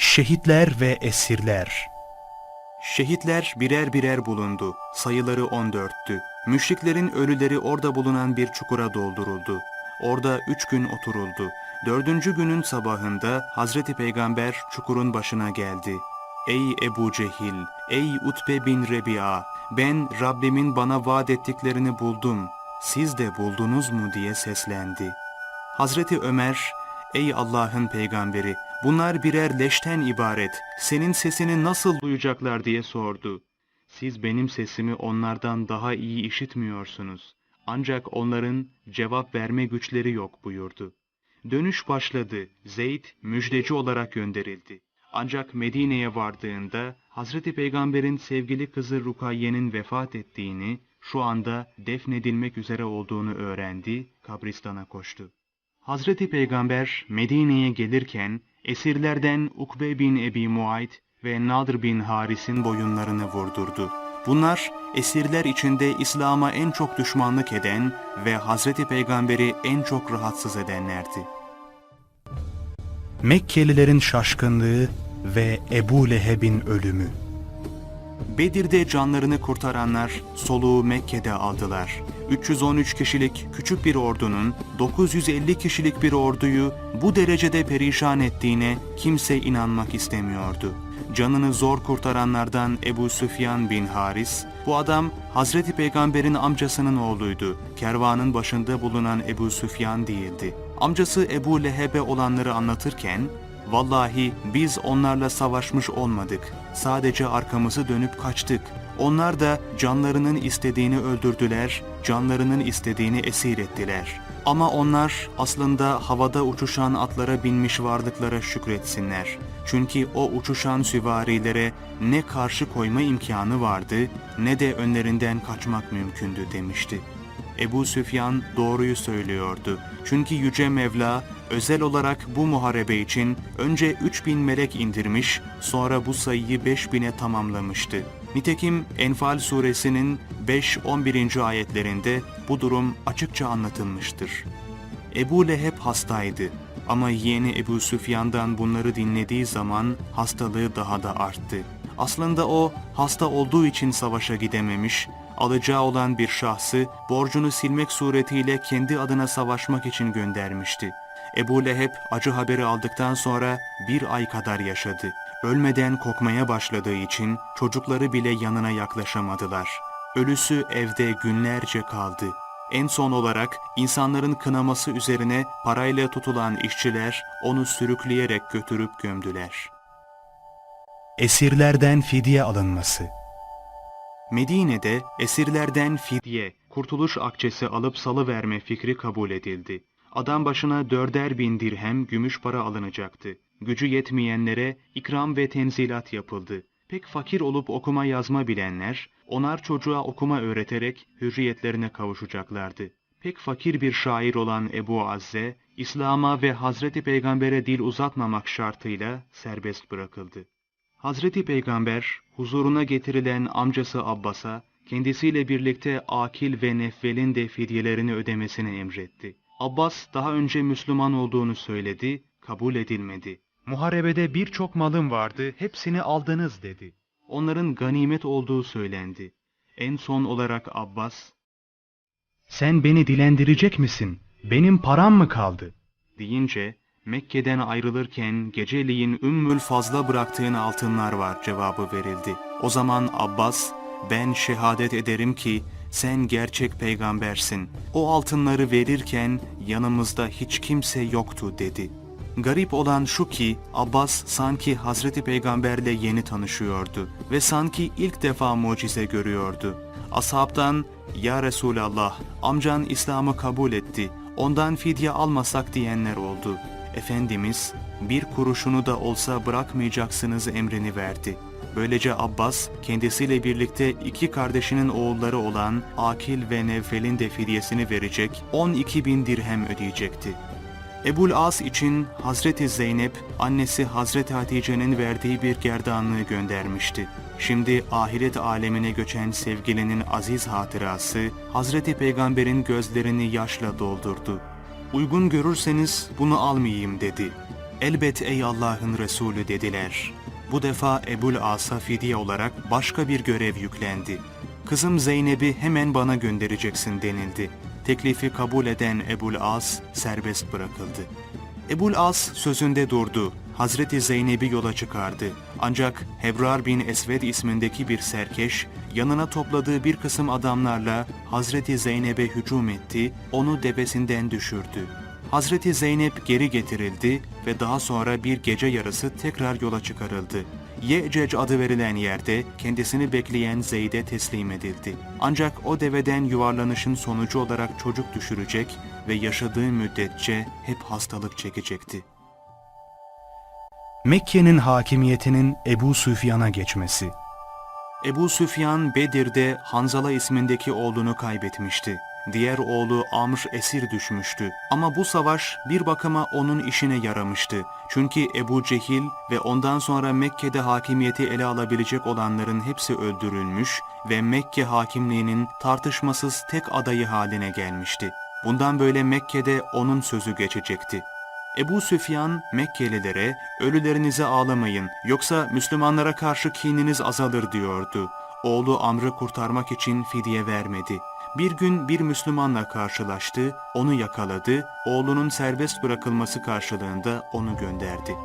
Şehitler ve esirler Şehitler birer birer bulundu. Sayıları 14'tü. Müşriklerin ölüleri orada bulunan bir çukura dolduruldu. Orada üç gün oturuldu. Dördüncü günün sabahında Hazreti Peygamber çukurun başına geldi. Ey Ebu Cehil, ey Utbe bin Rebi'a, ben Rabbimin bana vaat ettiklerini buldum. Siz de buldunuz mu diye seslendi. Hazreti Ömer, ey Allah'ın peygamberi, bunlar birer leşten ibaret, senin sesini nasıl duyacaklar diye sordu. Siz benim sesimi onlardan daha iyi işitmiyorsunuz. Ancak onların cevap verme güçleri yok buyurdu. Dönüş başladı. Zeyd müjdeci olarak gönderildi. Ancak Medine'ye vardığında Hazreti Peygamber'in sevgili kızı Rukayye'nin vefat ettiğini, şu anda defnedilmek üzere olduğunu öğrendi, kabristana koştu. Hazreti Peygamber Medine'ye gelirken esirlerden Ukbe bin Ebi Muayt ve Nadr bin Haris'in boyunlarını vurdurdu. Bunlar esirler içinde İslam'a en çok düşmanlık eden ve Hazreti Peygamber'i en çok rahatsız edenlerdi. Mekkelilerin şaşkınlığı ve Ebu Leheb'in ölümü. Bedir'de canlarını kurtaranlar soluğu Mekke'de aldılar. 313 kişilik küçük bir ordunun 950 kişilik bir orduyu bu derecede perişan ettiğine kimse inanmak istemiyordu. Canını zor kurtaranlardan Ebu Süfyan bin Haris, bu adam Hazreti Peygamber'in amcasının oğluydu. Kervanın başında bulunan Ebu Süfyan değildi. Amcası Ebu Leheb'e olanları anlatırken, Vallahi biz onlarla savaşmış olmadık. Sadece arkamızı dönüp kaçtık. Onlar da canlarının istediğini öldürdüler, canlarının istediğini esir ettiler. Ama onlar aslında havada uçuşan atlara binmiş varlıklara şükretsinler. Çünkü o uçuşan süvarilere ne karşı koyma imkanı vardı ne de önlerinden kaçmak mümkündü demişti. Ebu Süfyan doğruyu söylüyordu. Çünkü Yüce Mevla özel olarak bu muharebe için önce 3000 melek indirmiş, sonra bu sayıyı 5000'e tamamlamıştı. Nitekim Enfal suresinin 5-11. ayetlerinde bu durum açıkça anlatılmıştır. Ebu Leheb hastaydı ama yeğeni Ebu Süfyan'dan bunları dinlediği zaman hastalığı daha da arttı. Aslında o hasta olduğu için savaşa gidememiş, alacağı olan bir şahsı borcunu silmek suretiyle kendi adına savaşmak için göndermişti. Ebu Leheb acı haberi aldıktan sonra bir ay kadar yaşadı. Ölmeden kokmaya başladığı için çocukları bile yanına yaklaşamadılar. Ölüsü evde günlerce kaldı. En son olarak insanların kınaması üzerine parayla tutulan işçiler onu sürükleyerek götürüp gömdüler. Esirlerden fidye alınması. Medine'de esirlerden fidye, kurtuluş akçesi alıp salıverme fikri kabul edildi. Adam başına dörder bin dirhem gümüş para alınacaktı. Gücü yetmeyenlere ikram ve tenzilat yapıldı. Pek fakir olup okuma yazma bilenler, onar çocuğa okuma öğreterek hürriyetlerine kavuşacaklardı. Pek fakir bir şair olan Ebu Azze, İslam'a ve Hazreti Peygamber'e dil uzatmamak şartıyla serbest bırakıldı. Hazreti Peygamber huzuruna getirilen amcası Abbas'a kendisiyle birlikte Akil ve Nefvel'in de fidyelerini ödemesini emretti. Abbas daha önce Müslüman olduğunu söyledi, kabul edilmedi. Muharebede birçok malım vardı, hepsini aldınız dedi. Onların ganimet olduğu söylendi. En son olarak Abbas, Sen beni dilendirecek misin? Benim param mı kaldı? deyince Mekke'den ayrılırken geceliğin Ümmül Fazla bıraktığın altınlar var cevabı verildi. O zaman Abbas ben şehadet ederim ki sen gerçek peygambersin. O altınları verirken yanımızda hiç kimse yoktu dedi. Garip olan şu ki Abbas sanki Hazreti Peygamberle yeni tanışıyordu ve sanki ilk defa mucize görüyordu. Ashabtan ya Resulallah amcan İslam'ı kabul etti ondan fidye almasak diyenler oldu. Efendimiz bir kuruşunu da olsa bırakmayacaksınız emrini verdi. Böylece Abbas kendisiyle birlikte iki kardeşinin oğulları olan Akil ve Nevfel'in de fidyesini verecek 12 bin dirhem ödeyecekti. Ebul As için Hazreti Zeynep annesi Hazreti Hatice'nin verdiği bir gerdanlığı göndermişti. Şimdi ahiret alemine göçen sevgilinin aziz hatırası Hazreti Peygamber'in gözlerini yaşla doldurdu. Uygun görürseniz bunu almayayım dedi. Elbet ey Allah'ın Resulü dediler. Bu defa Ebul As'a fidye olarak başka bir görev yüklendi. Kızım Zeynep'i hemen bana göndereceksin denildi. Teklifi kabul eden Ebul As serbest bırakıldı. Ebul As sözünde durdu. Hazreti Zeynep'i yola çıkardı. Ancak Hebrar bin Esved ismindeki bir serkeş yanına topladığı bir kısım adamlarla Hazreti Zeynep'e hücum etti, onu devesinden düşürdü. Hazreti Zeynep geri getirildi ve daha sonra bir gece yarısı tekrar yola çıkarıldı. Ye'cec adı verilen yerde kendisini bekleyen Zeyd'e teslim edildi. Ancak o deveden yuvarlanışın sonucu olarak çocuk düşürecek ve yaşadığı müddetçe hep hastalık çekecekti. Mekke'nin hakimiyetinin Ebu Süfyan'a geçmesi. Ebu Süfyan Bedir'de Hanzala ismindeki oğlunu kaybetmişti. Diğer oğlu Amr esir düşmüştü. Ama bu savaş bir bakıma onun işine yaramıştı. Çünkü Ebu Cehil ve ondan sonra Mekke'de hakimiyeti ele alabilecek olanların hepsi öldürülmüş ve Mekke hakimliğinin tartışmasız tek adayı haline gelmişti. Bundan böyle Mekke'de onun sözü geçecekti. Ebu Süfyan Mekkelilere ölülerinize ağlamayın yoksa Müslümanlara karşı kininiz azalır diyordu. Oğlu Amr'ı kurtarmak için fidye vermedi. Bir gün bir Müslümanla karşılaştı, onu yakaladı, oğlunun serbest bırakılması karşılığında onu gönderdi.